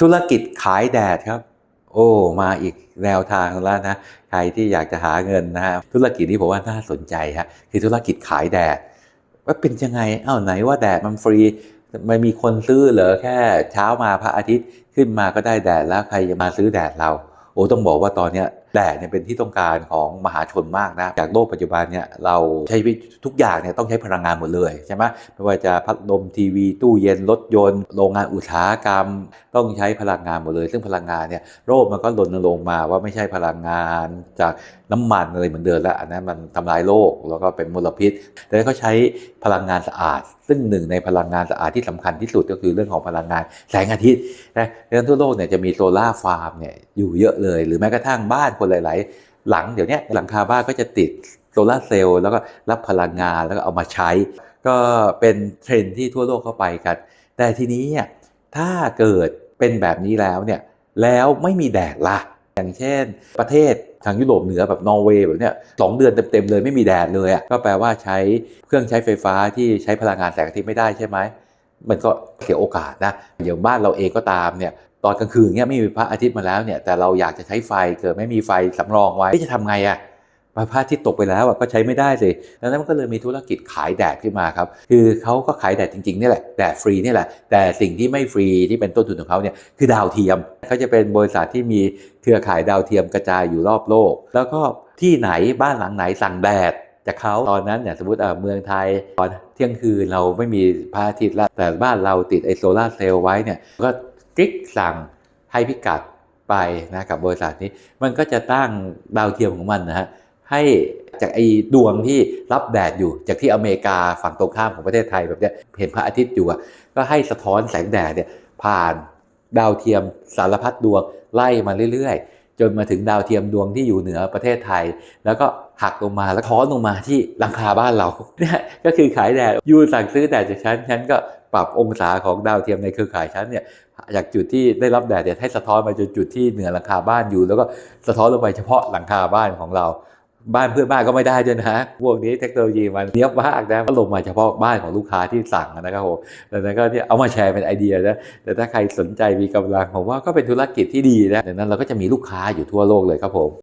ธุรกิจขายแดดครับ โอ้ มาอีกแนวทางแล้วนะ ใครที่อยากจะหาเงินนะฮะธุรกิจที่ผมว่าน่าสนใจฮะคือธุรกิจขายแดด ว่าเป็นยังไงเอ้าไหนว่าแดดมันฟรีไม่มีคนซื้อเหรอแค่เช้ามาพระอาทิตย์ขึ้นมาก็ได้แดดแล้วใครจะมาซื้อแดดเรา โอ้ต้องบอกว่าตอนเนี้ย แดดเนี่ยเป็นที่ต้องการของมหาชนมากนะจากโลกปัจจุบันเนี่ยเราใช้ทุกอย่างเนี่ยต้องใช้พลังงานหมดเลยใช่ไหมไม่ว่าจะพัดลมทีวี ตู้เย็นรถยนต์โรงงานอุตสาหกรรม ต้องใช้พลังงานหมดเลย ซึ่งพลังงานเนี่ยโลกมันก็รณรงมาว่าไม่ใช่พลังงานจากน้ำมันอะไรเหมือนเดิมแล้วอันนั้นมันทำลายโลกแล้วก็เป็นมลพิษ แต่เขาใช้พลังงานสะอาด ซึ่งหนึ่งในพลังงานสะอาดที่สำคัญที่สุดก็คือเรื่องของพลังงานแสงอาทิตย์นะดังนั้นทั่วโลกเนี่ยจะมีโซลาร์ฟาร์มเนี่ยอยู่เยอะเลย หรือแม้กระทั่งบ้านคนหลาย ๆ หลังเดี๋ยวนี้หลังคาบ้านก็จะติดโซลาเซลล์แล้วก็รับพลังงานแล้วก็เอามาใช้ ก็เป็นเทรนที่ทั่วโลกเข้าไปกัน แต่ทีนี้เนี่ยถ้าเกิดเป็นแบบนี้แล้วเนี่ยแล้วไม่มีแดดล่ะ อย่างเช่นประเทศ ทางยุโรปเหนือแบบนอร์เวย์แบบเนี้ยสองเดือนเต็มๆเลยไม่มีแดดเลยอะก็แปลว่าใช้เครื่องใช้ไฟฟ้าที่ใช้พลังงานแสงอาทิตย์ไม่ได้ใช่ไหมมันก็เสียโอกาสนะอย่างบ้านเราเองก็ตามเนี่ยตอนกลางคืนเนี่ยไม่มีพระอาทิตย์มาแล้วเนี่ยแต่เราอยากจะใช้ไฟเกิดไม่มีไฟสำรองไว้จะทำไงอะ่ะ พระอาทิตย์ตกไปแล้วก็ใช้ไม่ได้สิดังนั้นมันก็เลยมีธุรกิจขายแดดขึ้นมาครับ คือเขาก็ขายแดดจริงๆนี่แหละ แดดฟรีนี่แหละ แต่สิ่งที่ไม่ฟรีที่เป็นต้นทุนของเขาเนี่ยคือดาวเทียมเขาจะเป็นบริษัทที่มีเครือข่ายดาวเทียมกระจายอยู่รอบโลก แล้วก็ที่ไหนบ้านหลังไหนสั่งแดดจากเขาตอนนั้นเนี่ยสมมติเออเมืองไทยตอนเที่ยงคืนเราไม่มีพระอาทิตย์แล้วแต่บ้านเราติดไอโซลาเซลล์ไว้เนี่ยก็คลิกสั่งให้พิกัดไปนะกับบริษัทนี้มันก็จะตั้งดาวเทียมของมันนะฮะ ให้จากไอ้ดวงที่รับแดดอยู่ จากที่อเมริกาฝั่งตรงข้ามของประเทศไทยแบบเนี้ยเห็นพระอาทิตย์อยู่อะก็ให้สะท้อนแสงแดดเนี่ยผ่านดาวเทียมสารพัดดวงไล่มาเรื่อยๆ จนมาถึงดาวเทียมดวงที่อยู่เหนือประเทศไทย แล้วก็หักลงมาแล้วท้อนลงมาที่หลังคาบ้านเราเนี่ยก็คือขายแดดยูสั่งซื้อแดดจากฉันฉันก็ปรับองศาของดาวเทียมในเครือข่ายฉันเนี่ยจากจุดที่ได้รับแดดเนี่ยให้สะท้อนมาจนจุดที่เหนือหลังคาบ้านอยู่ แล้วก็สะท้อนลงไปเฉพาะหลังคาบ้านของเรา บ้านเพื่อนบ้านก็ไม่ได้ด้วยนะพวกนี้เทคโนโลยีมันเนี้ยบมากนะก็ลงมาเฉพาะบ้านของลูกค้าที่สั่งนะครับผมดังนั้นก็เนี่ยเอามาแชร์เป็นไอเดียนะแต่ถ้าใครสนใจมีกำลังผมว่าก็เป็นธุรกิจที่ดีนะดังนั้นเราก็จะมีลูกค้าอยู่ทั่วโลกเลยครับผม